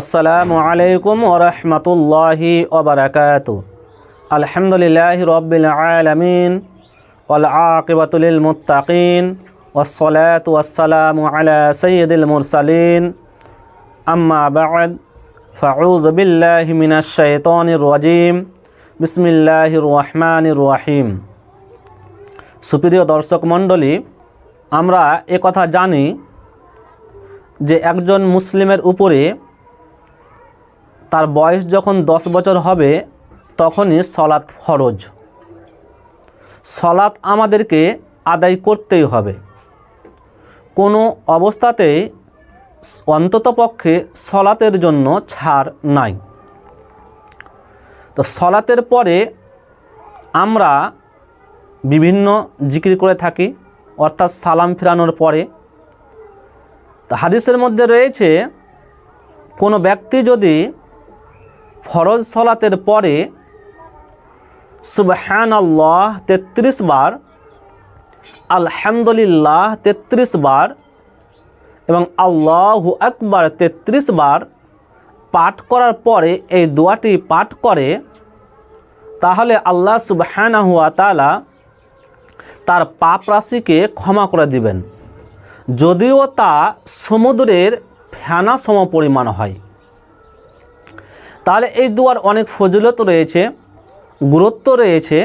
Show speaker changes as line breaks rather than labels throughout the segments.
আসসালামু আলাইকুম ওরহমতুল্লাহি ওবরাকাত আলহামদুলিল্লাহ রবিল আলমিন ওল আকিবাতুল মুতাকিন ওসলাত ওয়াসালামু আলা সৈয়দুল মুরসালিন। আম্মা বাদ ফাউজ বিল্লাহি মিনাশ শাইতানির রাজিম। বিসমিল্লাহির রহমানির রহিম। সুপ্রিয় দর্শক মণ্ডলী, আমরা কথা জানি যে একজন মুসলিমের উপরে তার বয়স যখন দশ বছর হবে, তখনই সলাৎ ফরজ। সলাৎ আমাদেরকে আদায় করতেই হবে। কোনো অবস্থাতেই অন্ততপক্ষে সলাতের জন্য ছাড় নাই। তো সলাতের পরে আমরা বিভিন্ন জিকির করে থাকি, অর্থাৎ সালাম ফিরানোর পরে। তো হাদিসের মধ্যে রয়েছে, কোনো ব্যক্তি যদি ফরজ সলাতের পরে সুবহান আল্লাহ তেত্রিশ বার, আলহামদুলিল্লাহ তেত্রিশ বার এবং আল্লাহ আকবার তেত্রিশ বার পাঠ করার পরে এই দোয়াটি পাঠ করে, তাহলে আল্লাহ সুবহানা হুয়া তালা তার পাপ রাশিকে ক্ষমা করে দিবেন। যদিও তা সমুদ্রের ফেনা সম পরিমাণ হয়। তাহলে এই দুয়ার অনেক ফজিলত রয়েছে, গুরুত্ব রয়েছে।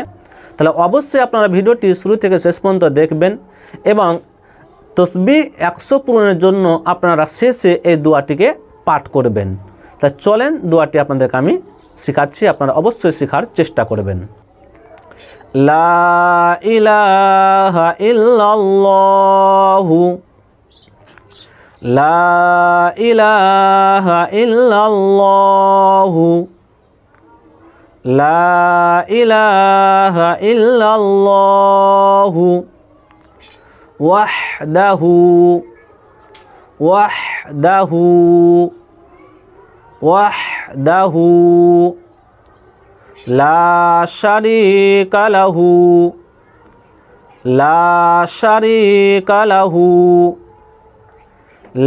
তাহলে অবশ্যই আপনারা ভিডিওটি শুরু থেকে শেষ পর্যন্ত দেখবেন এবং তসবি একশো পূরণের জন্য আপনারা শেষে এই দুয়াটিকে পাঠ করবেন। তা চলেন দুয়াটি আপনাদেরকে আমি শেখাচ্ছি, আপনারা অবশ্যই শেখার চেষ্টা করবেন। লা ইলাহা ইল্লাল্লাহু লা ইলাহা ইল্লাল্লাহু লা ইলাহা ইল্লাল্লাহু ওয়াহদাহু ওয়াহদাহু ওয়াহদাহু লা শারিকা লাহু লা শারিকা লাহু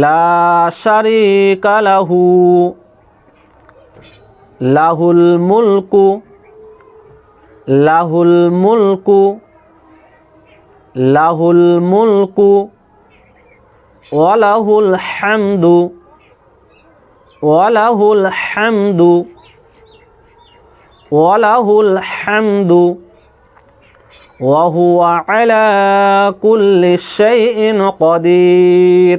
লা শারিকা লাহু লাহুল মুলকু লাহুল মুলকু লাহুল মুলকু ওয়ালাহুল হামদু ওয়ালাহুল হামদু ওয়ালাহুল হামদু وهو على كل شيء قدير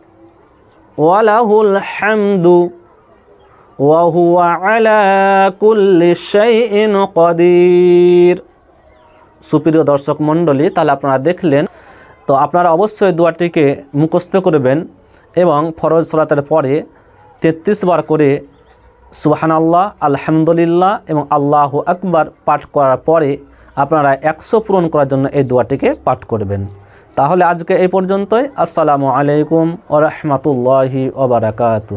ওয়ালাহুল সুপ্রিয় দর্শক মণ্ডলী, তাহলে আপনারা দেখলেন, তো আপনারা অবশ্যই দোয়াটিকে মুখস্থ করবেন এবং ফরজ সলাতের পরে তেত্রিশ বার করে সুবাহান আল্লাহ আলহামদুলিল্লাহ এবং আল্লাহ আকবার পাঠ করার পরে আপনারা একশো পূরণ করার জন্য এই দোয়াটিকে পাঠ করবেন। তাহলে আজকে এই পর্যন্তই। আসসালামু আলাইকুম ও রহমতুল্লাহি ওবরাকাতু